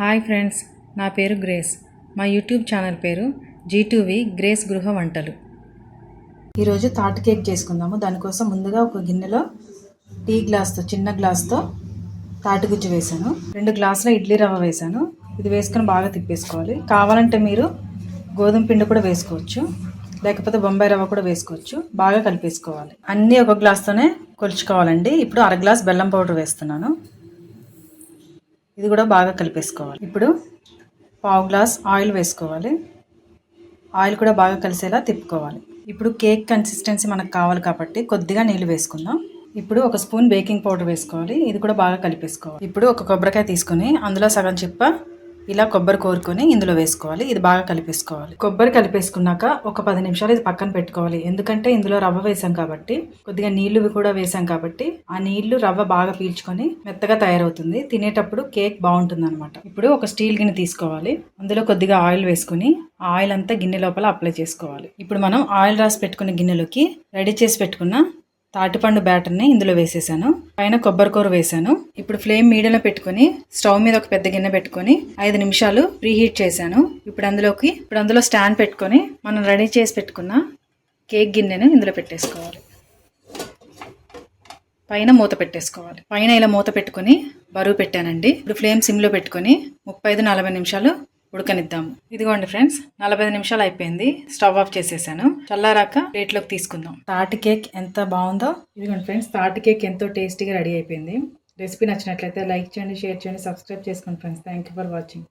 Hi friends నా పేరు grace. మా యూట్యూబ్ ఛానల్ పేరు జీటూవి గ్రేస్ గృహ వంటలు. ఈరోజు తాటి కేక్ చేసుకుందాము. దానికోసం ముందుగా ఒక గిన్నెలో టీ గ్లాస్తో చిన్న గ్లాస్తో తాటిగుజ్జు వేసాను రెండు గ్లాసుల ఇడ్లీ రవ్వ వేసాను ఇది వేసుకొని బాగా తిప్పేసుకోవాలి. కావాలంటే మీరు గోధుమ పిండి కూడా వేసుకోవచ్చు. లేకపోతే బొంబాయి రవ్వ కూడా వేసుకోవచ్చు. బాగా కలిపేసుకోవాలి. అన్నీ ఒక గ్లాస్తోనే కొలుచుకోవాలండి. ఇప్పుడు అర గ్లాస్ బెల్లం పౌడర్ వేస్తున్నాను. ఇది కూడా బాగా కలిపేసుకోవాలి. ఇప్పుడు పావు గ్లాస్ ఆయిల్ వేసుకోవాలి. ఆయిల్ కూడా బాగా కలిసేలా తిప్పుకోవాలి. ఇప్పుడు కేక్ కన్సిస్టెన్సీ మనకు కావాలి కాబట్టి కొద్దిగా నీళ్ళు వేసుకుందాం. ఇప్పుడు ఒక స్పూన్ బేకింగ్ పౌడర్ వేసుకోవాలి. ఇది కూడా బాగా కలిపేసుకోవాలి. ఇప్పుడు ఒక కొబ్బరికాయ తీసుకొని అందులో సగం చిప్ప ఇలా కొబ్బరి కోరుకొని ఇందులో వేసుకోవాలి. ఇది బాగా కలిపేసుకోవాలి. కొబ్బరి కలిపేసుకున్నాక ఒక పది నిమిషాలు ఇది పక్కన పెట్టుకోవాలి. ఎందుకంటే ఇందులో రవ్వ వేసాం కాబట్టి కొద్దిగా నీళ్ళు కూడా వేసాం కాబట్టి ఆ నీళ్ళు రవ్వ బాగా పీల్చుకొని మెత్తగా తయారవుతుంది. తినేటప్పుడు కేక్ బాగుంటుంది అనమాట ఇప్పుడు ఒక స్టీల్ గిన్నె తీసుకోవాలి. అందులో కొద్దిగా ఆయిల్ వేసుకుని ఆయిల్ అంతా గిన్నె లోపల అప్లై చేసుకోవాలి. ఇప్పుడు మనం ఆయిల్ రాసి పెట్టుకున్న గిన్నెలోకి రెడీ చేసి పెట్టుకున్న తాటిపండు బ్యాటర్ని ఇందులో వేసేసాను. పైన కొబ్బరికూర వేసాను. ఇప్పుడు ఫ్లేమ్ మీడియంలో పెట్టుకొని స్టవ్ మీద ఒక పెద్ద గిన్నె పెట్టుకొని ఐదు నిమిషాలు ప్రీహీట్ చేశాను. ఇప్పుడు అందులోకి ఇప్పుడు అందులో స్టాండ్ పెట్టుకొని మనం రెడీ చేసి పెట్టుకున్న కేక్ గిన్నెను ఇందులో పెట్టేసుకోవాలి. పైన మూత పెట్టేసుకోవాలి. పైన ఇలా మూత పెట్టుకొని బరువు పెట్టానండి. ఇప్పుడు ఫ్లేమ్ సిమ్లో పెట్టుకుని ముప్పై ఐదు నలభై నిమిషాలు ఉడకనిద్దాము. ఇదిగోండి ఫ్రెండ్స్ నలభై ఐదు నిమిషాలు అయిపోయింది. స్టవ్ ఆఫ్ చేసేసాను. చల్లారాక ప్లేట్లోకి తీసుకుందాం. తాటి కేక్ ఎంత బాగుందో. ఇదిగోండి ఫ్రెండ్స్ తాటి కేక్ ఎంతో టేస్టీగా రెడీ అయిపోయింది. రెసిపీ నచ్చినట్లయితే లైక్ చేయండి షేర్ చేయండి సబ్స్క్రైబ్ చేసుకోండి friends. Thank you for watching.